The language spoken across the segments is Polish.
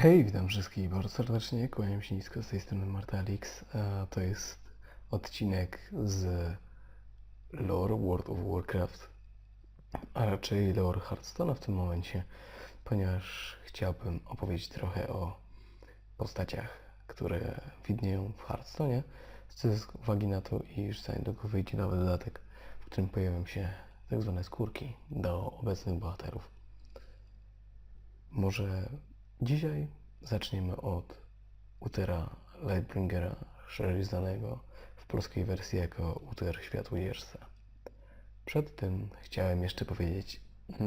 Hej, witam wszystkich bardzo serdecznie, kłaniam się nisko z tej strony Martalix. a To jest odcinek z lore World of Warcraft, a raczej lore Hearthstone'a w tym momencie, ponieważ chciałbym opowiedzieć trochę o postaciach, które widnieją w Hearthstone'ie, z uwagi na to, iż za niedługo wyjdzie nowy dodatek, w którym pojawią się tak zwane skórki do obecnych bohaterów. Może dzisiaj zaczniemy od Utera Lightbringera, szerzej znanego w polskiej wersji jako Uter Światłodzierca. Przed tym chciałem jeszcze powiedzieć,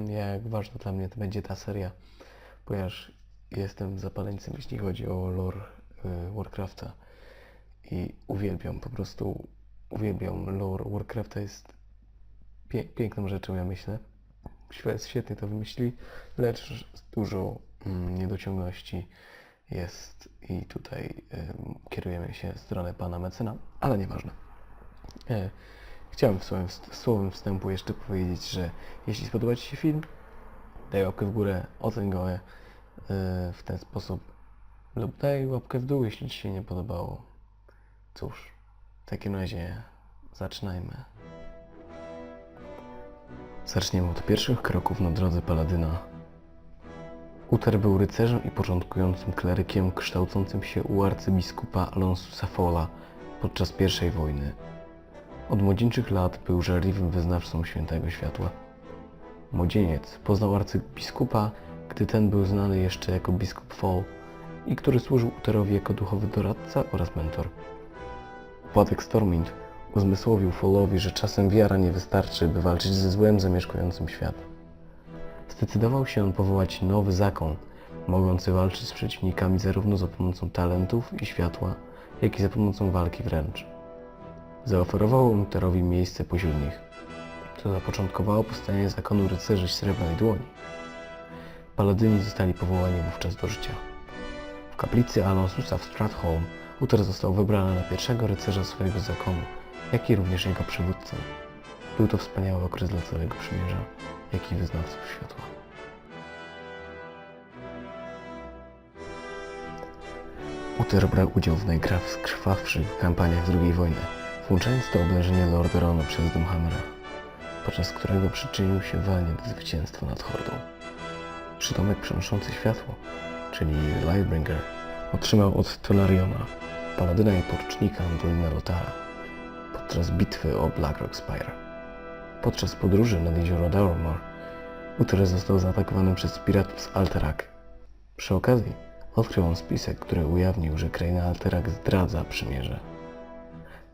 jak ważna dla mnie to będzie ta seria, ponieważ jestem zapaleńcem, jeśli chodzi o lore y, Warcrafta i uwielbiam, po prostu uwielbiam lore Warcrafta, jest pie- piękną rzeczą, ja myślę. Szwed świetnie to wymyślili, lecz dużo mm, niedociągności jest i tutaj kierujemy się w stronę pana mecena, ale nieważne. E, chciałem w swoim słowem wstępu jeszcze powiedzieć, że jeśli spodoba Ci się film, daj łapkę w górę, oceń go e, w ten sposób lub daj łapkę w dół, jeśli Ci się nie podobało. Cóż, w takim razie zaczynajmy. Zaczniemy od pierwszych kroków na drodze Paladyna. Uter był rycerzem i początkującym klerykiem kształcącym się u arcybiskupa Alonsusa Fola podczas I wojny. Od młodzieńczych lat był żarliwym wyznawcą świętego światła. Młodzieniec poznał arcybiskupa, gdy ten był znany jeszcze jako biskup Fall i który służył Uterowi jako duchowy doradca oraz mentor. Upadek Stormwind uzmysłowił Fallowi, że czasem wiara nie wystarczy, by walczyć ze złem zamieszkującym świat. Zdecydował się powołać nowy zakon, mogący walczyć z przeciwnikami zarówno za pomocą talentów i światła, jak i za pomocą walki wręcz. Zaoferował on Uterowi miejsce pośród nich, co zapoczątkowało powstanie zakonu rycerzy Srebrnej Dłoni. Paladyni zostali powołani wówczas do życia. W kaplicy Alonsusa w Stratholm Uter został wybrany na pierwszego rycerza swojego zakonu, jak i również jego przywódcę. Był to wspaniały okres dla całego przymierza, jak i wyznawców światła. Uther brał udział w najkrwawszych kampaniach II wojny, włączając to oblężenie Lordaeroну przez Doomhammera, podczas którego przyczynił się walnie do zwycięstwa nad Hordą. Przydomek przynoszący światło, czyli Lightbringer, otrzymał od Tolariona, paladyna i porucznika Anduina Lotara, podczas bitwy o Blackrock Spire. Podczas podróży nad jezioro Daromor, Uther został zaatakowany przez piratów z Alterak. Przy okazji odkrył on spisek, który ujawnił, że kraina Alterak zdradza przymierze.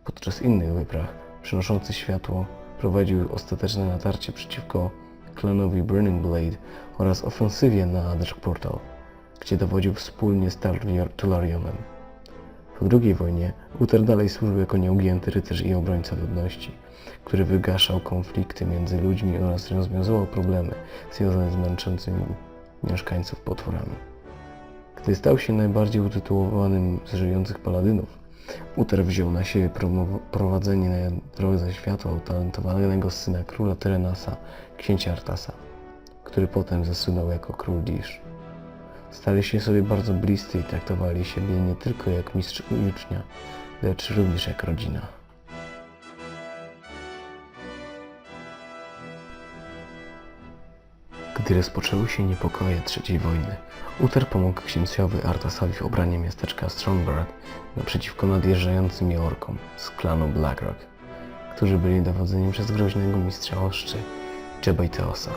Podczas innych wypraw przynoszący światło prowadził ostateczne natarcie przeciwko klanowi Burning Blade oraz ofensywie na Dark Portal, gdzie dowodził wspólnie z Tar- Tularionem. Po II wojnie Uther dalej służył jako nieugięty rycerz i obrońca ludności, który wygaszał konflikty między ludźmi oraz rozwiązywał problemy związane z męczącymi mieszkańców potworami. Gdy stał się najbardziej utytułowanym z żyjących paladynów, Uther wziął na siebie prowadzenie na drodze światła utalentowanego syna króla Terenasa, księcia Artasa, który potem zasłynął jako król Dish. Stali się sobie bardzo bliscy i traktowali siebie nie tylko jak mistrz i ucznia, lecz również jak rodzina. Gdy rozpoczęły się niepokoje III wojny, Uther pomógł księciowi Artasowi w obranie miasteczka Strongburg naprzeciwko nadjeżdżającym Jorkom z klanu Blackrock, którzy byli dowodzeni przez groźnego mistrza oszczy, Jebajteosa.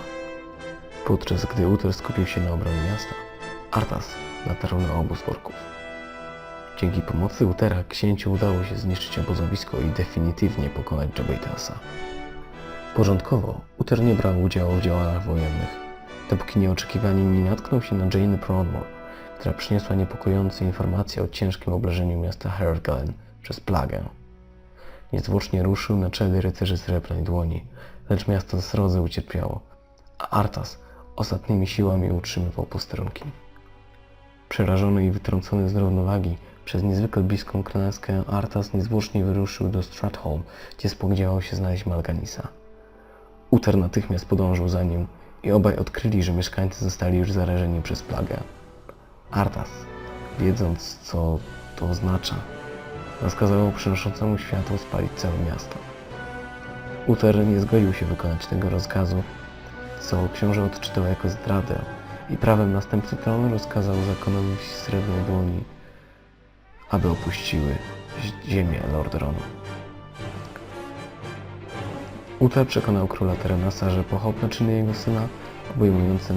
Podczas gdy Uther skupił się na obronie miasta, Artas natarł na obóz orków. Dzięki pomocy Utera księciu udało się zniszczyć obozowisko i definitywnie pokonać Jebajteosa. Porządkowo Uther nie brał udziału w działaniach wojennych, dopóki nieoczekiwanie nie natknął się na Jane Pronmore, która przyniosła niepokojące informacje o ciężkim obrażeniu miasta Herglen przez plagę. Niezwłocznie ruszył na czele rycerzy Srebrnej Dłoni, lecz miasto srodze ucierpiało, a Artas ostatnimi siłami utrzymywał posterunki. Przerażony i wytrącony z równowagi przez niezwykle bliską klęskę, Artas niezwłocznie wyruszył do Stratholm, gdzie spodziewał się znaleźć Malganisa. Uther natychmiast podążył za nim i obaj odkryli, że mieszkańcy zostali już zarażeni przez plagę. Artas, wiedząc co to oznacza, rozkazał przynoszącemu światło spalić całe miasto. Uther nie zgodził się wykonać tego rozkazu, co książę odczytał jako zdradę i prawem następcy tronu rozkazał zakonowi srebrnej dłoni, aby opuściły ziemię Lordronu. Uther przekonał króla Terenasa, że pochopne czyny jego syna, obejmujące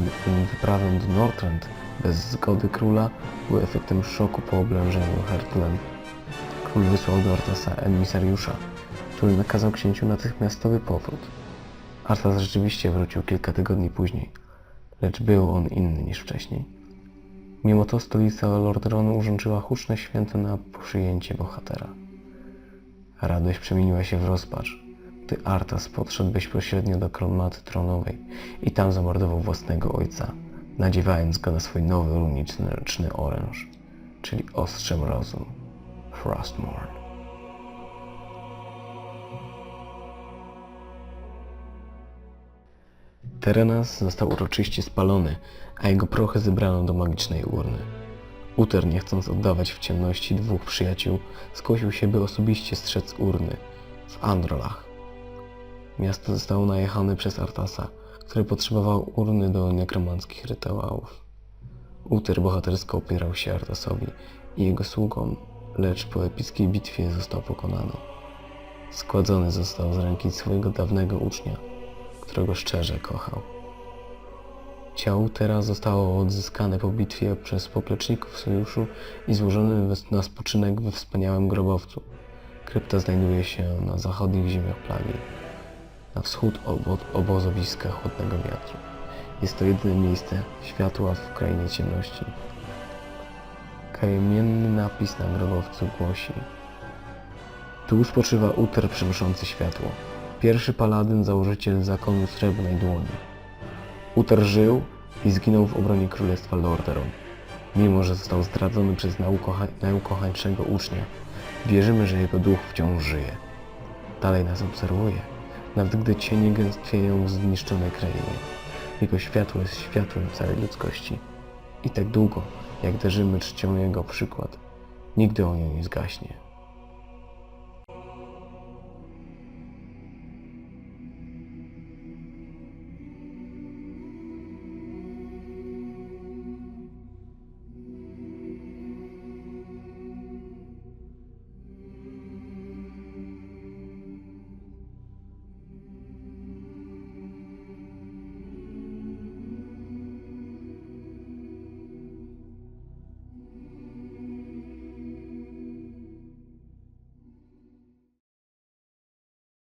wyprawę do Northrend bez zgody króla, były efektem szoku po oblężeniu Hertlen. Król wysłał do Artasa emisariusza, który nakazał księciu natychmiastowy powrót. Artas rzeczywiście wrócił kilka tygodni później, lecz był on inny niż wcześniej. Mimo to stolica Lordronu urządziła huczne święto na przyjęcie bohatera. Radość przemieniła się w rozpacz, gdy Artas podszedł bezpośrednio do kronmaty tronowej i tam zamordował własnego ojca, nadziewając go na swój nowy runiczny oręż, czyli ostrze mrozu, Frostmourne. Terenas został uroczyście spalony, a jego prochy zebrano do magicznej urny. Uther, nie chcąc oddawać w ciemności dwóch przyjaciół, zgłosił się, by osobiście strzec urny w Androlach. Miasto zostało najechane przez Artasa, który potrzebował urny do nekromanckich rytuałów. Uther bohatersko opierał się Artasowi i jego sługom, lecz po epickiej bitwie został pokonany. Składzony został z ręki swojego dawnego ucznia, którego szczerze kochał. Ciało teraz zostało odzyskane po bitwie przez popleczników sojuszu i złożone na spoczynek we wspaniałym grobowcu. Krypta znajduje się na zachodnich ziemiach plagi, na wschód od obozowiska chłodnego wiatru. Jest to jedyne miejsce światła w krainie ciemności. Kamienny napis na grobowcu głosi Tu spoczywa Uther przynoszący światło. Pierwszy paladyn, założyciel zakonu Srebrnej Dłoni. Uther żył i zginął w obronie Królestwa Lordaeron. Mimo, że został zdradzony przez naukocha- ucznia, wierzymy, że jego duch wciąż żyje. Dalej nas obserwuje, nawet gdy cienie gęstwieją w zniszczonej krainie. Jego światło jest światłem całej ludzkości. I tak długo, jak darzymy czcią jego przykład, nigdy on nie zgaśnie.